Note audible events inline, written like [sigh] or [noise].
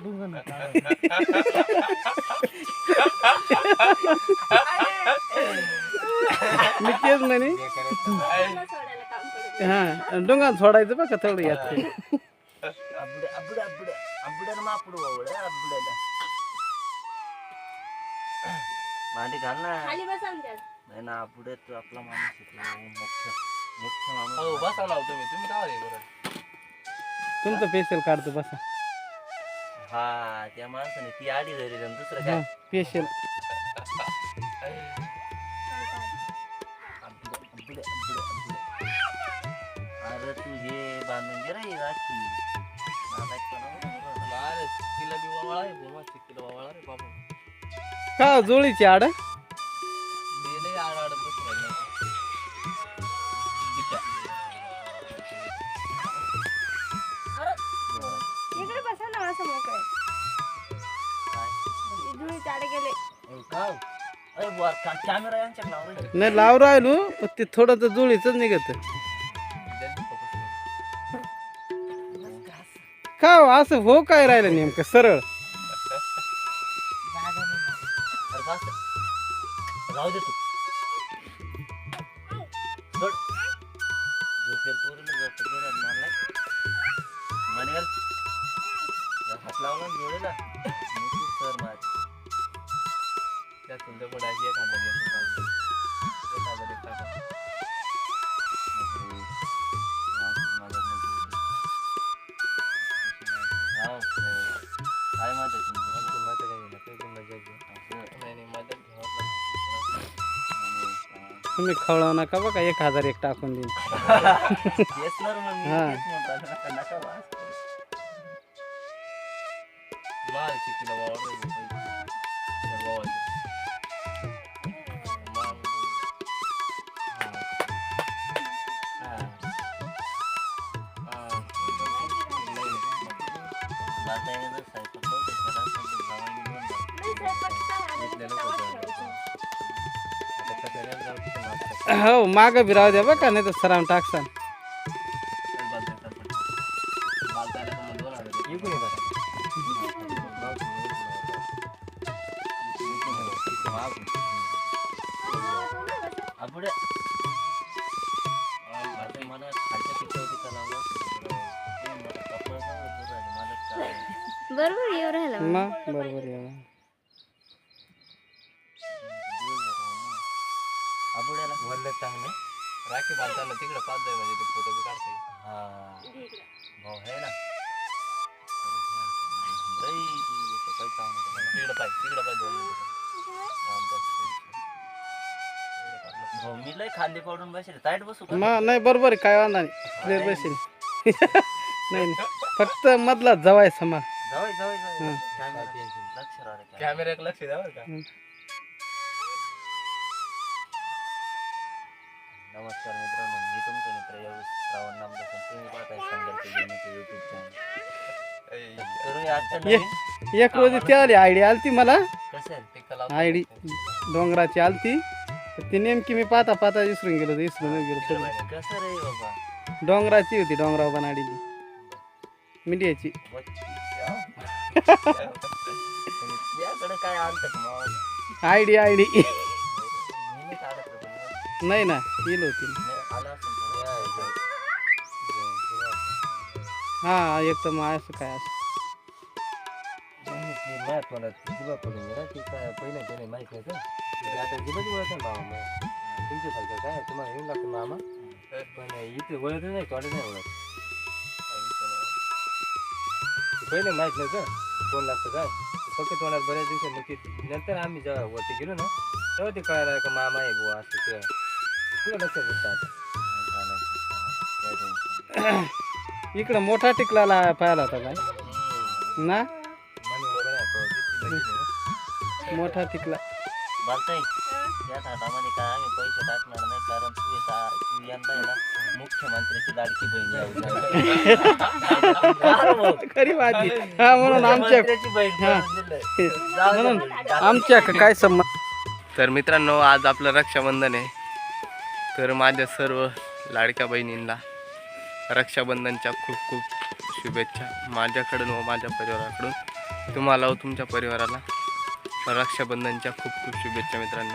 डुंगण मी तेच म्हणे मला सोडायला काम पडत हा डोंगात सोडायचं बघा थोडं यात अबड अबड अबड अबड मापड वावड अबड मांडी घाल ना खाली बसा ना त्यात. नाही ना अबड तू आपला माणूस आहे तू. मुख्य मुख्य हो माणूस बसा ना तुम्ही तुम्ही काय रे बरं तुमचं पेशल काढतो बसा हा त्या माणसाने ती आडी धरली आणि दुसरं हा काय पेशल. अबड अबड अबड अबड अरे तू हे बांधून घे रे राखी. नालायकपणा नको करू. अरे तिला बी आहे रे बाबा. का जोळीची आड? कॅमेरा नाही लाव राहिलो पण ते थोडं तर जोळीच निघत. का हो, असं हो काय राहिलं नेमकं? सरळ. अरे बस. राहू दे तू. सोड. झोपेल पोरीला झोप गेला नाही. म्हणेल हात लावला ना जोडीला सर माझ. त्या अशी एक हजार एक हजार एक टाका. नाही मदत. तुम्ही खवळाव नका बघा एक हजार एक टाकून देईन हा. हो माग बी राहू द्या बघा नाही तर सराम टाकसान. बरोबर येऊ राहिला मग? बरोबर वरले चांगले राखी बांधताना तिकडे पाच जाय म्हणजे ते फोटो बी काढता येईल. हा. भाऊ आहे ना. लई तू सकाळी काम होतं. तिकडे पाय तिकडे पाय दोन मिनिटं. हा, बस, ठीक आहे. तिकडे काढलं. भाऊ मी लय खांदे पडून बसेल. ताईट बसू का? मग नाही बरोबर आहे काय वांधा नाही. क्लिअर बसेल. [laughs] नाही नाही. फक्त मधला जवाय समा जाऊ जाऊ. कॅमेरा. लक्ष राहा रे कॅमेरा. कॅमेऱ्याकडे लक्ष द्या बरं का. हं. नमस्कार मित्रांनो मी तुमचा मित्र योगेश श्रावण तुम्ही पाहताय संघर्ष युट्यूब चॅनल ऐ, करूया आजचं ये. नवीन. एक रोजी ते आली आयडिया आलती मला. कसं आहे. आयडी डोंगराची आलती. तर ती नेमकी मी पाहता पाहता विसरून गेलो विसरून गेलो सगळं. कसं रे बाबा? डोंगराची होती डोंगरावर बनाडीची मीडियाची. याकडे काय आणतात मग आयडी आयडी मी नाही काढत रे पण. नाही ना येईल होती नाही, असेल तर. हा एक तर मग असं काय असं पहिले त्याने माहीत नाही का आता दिवस ओळख बाबा मग तुमच्यासारखं काय तुम्हाला येऊन लागतं मामा पण इथे ओळख नाही तोडे नाही ओळख पहिले माहित नव्हतं कोण लागतं काय फक्त तोंडात बऱ्याच मग ते नंतर आम्ही जेव्हा वरती गेलो ना। तेव्हा ते कळायला का मामा आहे बुवा असं ते लक्षात येतं आता. इकडं मोठा टिकला पाहिला होता काय ना. मोठा टिकला। बालताई त्यात हातामध्ये काय आम्ही पैसे टाकणार नाही कारण तू येता तू यंदा आहे ना। मुख्यमंत्र्याची लाडकी बहीण. खरी हा म्हणून आमच्या मुख्यमंत्र्याची बहीण हा. करून दिलंय. जाऊ दे म्हणून. आमच्या काय संबंध तर मित्रांनो आज आपलं रक्षाबंधन आहे तर माझ्या सर्व लाडक्या बहिणींना रक्षाबंधनच्या खूप खूप शुभेच्छा माझ्याकडून व माझ्या परिवाराकडून तुम्हाला व तुमच्या परिवाराला रक्षाबंधनच्या खूप खूप शुभेच्छा मित्रांनो